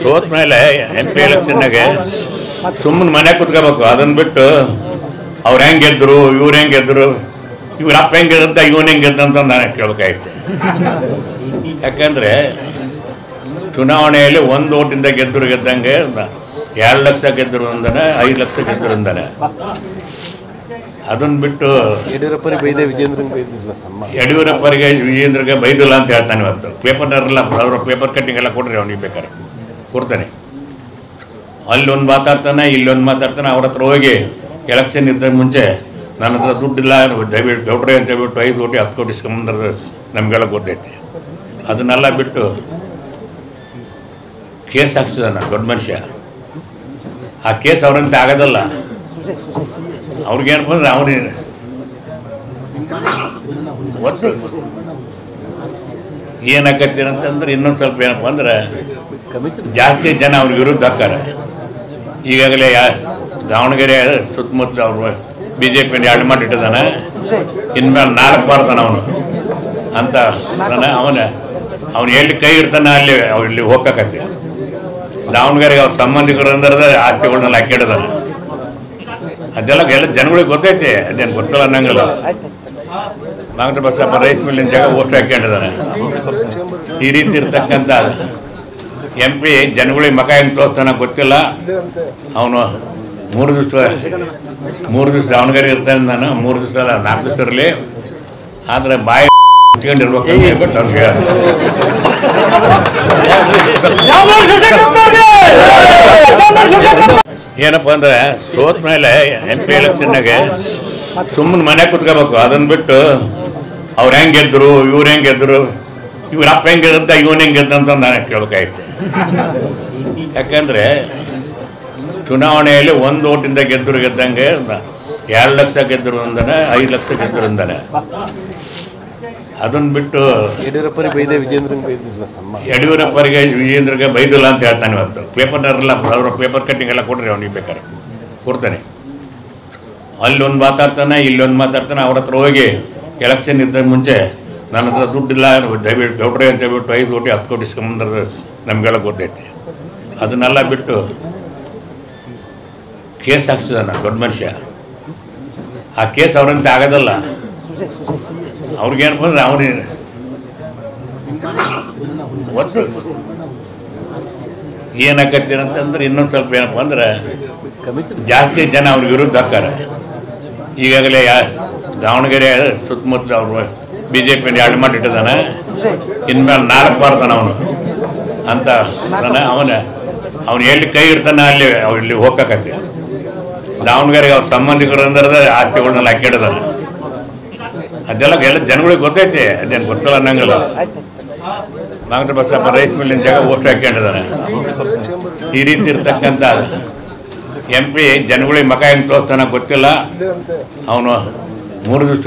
ಸೋತ ಮೇಲೆ M P ಎಲೆಕ್ಷನ್ನಾಗೆ ಸುಮ್ಮನೆ ಮನೆ ಕುತ್ಕೋಬೇಕು. ಅದನ್ನ ಬಿಟ್ಟು ಅವ್ರು ಹೆಂಗೆ ಗೆದ್ರು ಇವ್ರು ಹೆಂಗೆ ಗೆದ್ರು ಇವ್ರ ಅಪ್ಪ ಹೆಂಗೆ ಗೆದ್ದಂತ ಇವನ್ ಹೆಂಗೆ ಗೆದ್ದ ಅಂತ ನಾನು ಕೇಳಬೇಕಾಯ್ತು. ಯಾಕಂದ್ರೆ ಚುನಾವಣೆಯಲ್ಲಿ ಒಂದು ಓಟಿಂದ ಗೆದ್ದರು ಗೆದ್ದಂಗೆ ಎರಡು ಲಕ್ಷ ಗೆದ್ದರು ಅಂದಾನೆ ಐದು ಲಕ್ಷ ಗೆದ್ದರು ಅಂದಾನೆ ಅದನ್ನ ಬಿಟ್ಟು ಬೈದೆ ಬೈದಿಲ್ಲ ಸಮ್ಮ ಯಡಿಯೂರಪ್ಪರಿಗೆ ವಿಜೇಂದ್ರಗೆ ಬೈದಿಲ್ಲ ಅಂತ ಹೇಳ್ತಾನೆ ಇವತ್ತು. ಪೇಪರ್ನವರೆಲ್ಲ ಅವ್ರ ಪೇಪರ್ ಕಟ್ಟಿಂಗ್ ಎಲ್ಲ ಕೊಡ್ರಿ ಅವನಿಗೆ ಬೇಕಾರೆ. ಕೊಡ್ತಾನೆ. ಅಲ್ಲೊಂದು ಮಾತಾಡ್ತಾನೆ, ಇಲ್ಲೊಂದು ಮಾತಾಡ್ತಾನೆ, ಅವ್ರ ಹತ್ರ ಹೋಗಿ ಎಲೆಕ್ಷನ್ ಇದ್ದ ಮುಂಚೆ ನನ್ನ ಹತ್ರ ದುಡ್ಡಿಲ್ಲ, ದಯವಿಟ್ಟು ಗೌಡ್ರೆ ಅಂತ ಹೇಳ್ಬಿಟ್ಟು ಐದು ಕೋಟಿ, ಹತ್ತು ಕೋಟಿ ಇಸ್ಕೊಂಬಂದ್ರೆ ನಮಗೆಲ್ಲ ಗೊತ್ತೈತಿ. ಅದನ್ನೆಲ್ಲ ಬಿಟ್ಟು ಕೇಸ್ ಹಾಕ್ಸಿದಾನ ದೊಡ್ಡ ಮನುಷ್ಯ. ಆ ಕೇಸ್ ಅವ್ರಂತೆ ಆಗೋದಲ್ಲ. ಅವ್ರಿಗೇನಪ್ಪ ಅಂದ್ರೆ ಅವನಿಗೆ ಏನಾಕತ್ತೀನಂತಂದ್ರೆ ಇನ್ನೊಂದು ಸ್ವಲ್ಪ ಏನಪ್ಪ ಅಂದ್ರೆ ಜಾಸ್ತಿ ಜನ ಅವ್ರ ವಿರುದ್ಧ ಹಾಕ್ತಾರೆ. ಈಗಾಗಲೇ ಯಾ ದಾವಣಗೆರೆ ಸುತ್ತಮುತ್ತಲು ಅವರು ಬಿ ಜೆ ಪಿಯಿಂದ ಎರಡು ಮಾಡಿಟ್ಟಿದ್ದಾನೆ ಇನ್ಮೇಲೆ ನಾಲ್ಕು ಮಾಡ್ತಾನೆ ಅವನು. ಅಂತ ಅವನ. ಅವನು ಎಲ್ಲಿ ಕೈ ಇಡ್ತಾನೆ ಅಲ್ಲಿ ಅವ್ರು ಇಲ್ಲಿ ದಾವಣಗೆರೆಗೆ ಅವ್ರ ಸಂಬಂಧಿಕರು ಅಂದ್ರೆ ಆಸ್ತಿಗಳನ್ನೆಲ್ಲ ಹಾಕಿಡ್ದಾನೆ ಅದೆಲ್ಲ ಎಲ್ಲ ಜನಗಳಿಗೆ ಗೊತ್ತೈತಿ. ಅದೇನು ಗೊತ್ತಲ್ಲ ಅನ್ನಂಗಿಲ್ಲ. ನಾಗರ ಬಸಪ್ಪ ರೈಸ್ ಮಿಲ್ಲಿನ ಜಾಗ ಓಟ್ ಹಾಕೊಂಡಿದ್ದಾನೆ ಈ ರೀತಿ ಇರ್ತಕ್ಕಂಥ ಎಂ ಪಿ ಜನಗಳಿಗೆ ಮಕ ಹೆಂಗೆ ತೋರ್ತಾನ ಗೊತ್ತಿಲ್ಲ. ಅವನು ಮೂರು ದಿವಸ ಮೂರು ದಿವಸ ದಾವಣಗೆರೆ ಇರ್ತಾನೆ ನಾನು ಮೂರು ದಿವಸ ಅಲ್ಲ ನಾಲ್ಕು ದಿವಸ ಇರಲಿ. ಆದರೆ ಬಾಯಿ. ಏನಪ್ಪ ಅಂದ್ರೆ ಸೋತ ಮೇಲೆ ಎಂ ಪಿ ಎಲೆಕ್ಷನ್ನಾಗೆ ಸುಮ್ಮನೆ ಮನೆ ಕುತ್ಕೋಬೇಕು. ಅದನ್ನ ಬಿಟ್ಟು ಅವ್ರು ಹೆಂಗೆ ಗೆದ್ದರು ಇವ್ರು ಹೆಂಗೆ ಗೆದ್ರು? ಇವ್ರ ಅಪ್ಪ ಹೆಂಗೆ ಗೆದ್ದ ಇವನ್ ಹೆಂಗಿರುತ್ತೆ ಅಂತ ನಾನು ಕೇಳಬೇಕಾಯ್ತು. ಯಾಕಂದ್ರೆ ಚುನಾವಣೆಯಲ್ಲಿ ಒಂದು ಓಟಿಂದ ಗೆದ್ದರು ಗೆದ್ದಂಗೆ ಎರಡು ಲಕ್ಷ ಗೆದ್ದರು ಅಂದಾನೆ ಐದು ಲಕ್ಷ ಗೆದ್ದರು ಅಂದಾನೆ ಅದನ್ನ ಬಿಟ್ಟು ಯಡಿಯೂರಪ್ಪರಿಗೆ ಬೈದೆ ವಿಜೇಂದ್ರ ಬೈದಿಲ್ಲ ಸಮ್ಮ ಯಡಿಯೂರಪ್ಪರಿಗೆ ವಿಜೇಂದ್ರಗೆ ಬೈದಿಲ್ಲ ಅಂತ ಹೇಳ್ತಾನೆ ಇವತ್ತು. ಪೇಪರ್ನವರೆಲ್ಲ ಅವರು ಪೇಪರ್ ಕಟ್ಟಿಂಗ್ ಎಲ್ಲ ಕೊಡ್ರಿ ಅವನಿಗೆ ಬೇಕಾರೆ. ಕೊಡ್ತಾನೆ. ಅಲ್ಲೊಂದು ಮಾತಾಡ್ತಾನೆ ಇಲ್ಲೊಂದು ಮಾತಾಡ್ತಾನೆ ಅವ್ರ ಹತ್ರ ಹೋಗಿ ಎಲೆಕ್ಷನ್ ಇದ್ದ ಮುಂಚೆ ನನ್ನ ಹತ್ರ ದುಡ್ಡಿಲ್ಲ, ದಯವಿಟ್ಟು ಗೌಡ್ರೆ ಅಂತ ಹೇಳ್ಬಿಟ್ಟು ಐದು ಕೋಟಿ, ಹತ್ತು ಕೋಟಿ ಇಸ್ಕೊಂಬಂದ್ರೆ ನಮಗೆಲ್ಲ ಗೊತ್ತೈತಿ. ಅದನ್ನೆಲ್ಲ ಬಿಟ್ಟು ಕೇಸ್ ಹಾಕ್ಸಿದಾನ ದೊಡ್ಡ ಮನುಷ್ಯ. ಆ ಕೇಸ್ ಅವ್ರಂತ ಆಗೋದಲ್ಲ. ಅವ್ರಿಗೇನಪ್ಪ ಅಂದ್ರೆ ಏನಾಕತ್ತೀರ ಅಂತಂದ್ರೆ ಇನ್ನೊಂದು ಸ್ವಲ್ಪ ಏನಪ್ಪ ಅಂದ್ರೆ ಜಾಸ್ತಿ ಜನ ಅವ್ರ ವಿರುದ್ಧ ಹಾಕ್ತಾರೆ. ಈಗಾಗಲೇ ದಾವಣಗೆರೆ ಸುತ್ತಮುತ್ತಲು ಅವರು ಬಿ ಜೆ ಪಿನ ಎರಡು ಮಾಡಿಟ್ಟಿದ್ದಾನೆ ಇನ್ಮೇಲೆ ನಾಲ್ಕು ಬರ್ತಾನೆ ಅವನು. ಅಂತ ಅವನ. ಅವನು ಎಲ್ಲಿ ಕೈ ಇರ್ತಾನೆ ಅಲ್ಲಿ ಅವ್ರು ಇಲ್ಲಿ ಹೋಗಕತ್ತಿ ದಾವಣಗೆರೆಗೆ ಅವ್ರ ಸಂಬಂಧಿಕರು ಅಂದ್ರೆ ಆಸ್ತಿಗಳನ್ನೆಲ್ಲ ಹಾಕಿಡ್ದಾನೆ ಅದೆಲ್ಲ ಎಲ್ಲ ಜನಗಳಿಗೆ ಗೊತ್ತೈತಿ. ಅದೇನು ಗೊತ್ತಲ್ಲ ಅನ್ನಂಗಿಲ್ಲ. ನಾಗರ ಬಸಪ್ಪ ರೈಸ್ ಮಿಲ್ಲಿನ ಜಾಗ ಓಟ್ ಹಾಕೊಂಡಿದ್ದಾನೆ ಈ ರೀತಿ ಇರ್ತಕ್ಕಂಥ ಎಂ ಪಿ ಜನಗಳಿಗೆ ಮಕ ಹೆಂಗೆ ತೋರ್ತಾನ ಗೊತ್ತಿಲ್ಲ. ಅವನು ಮೂರು ದಿವಸ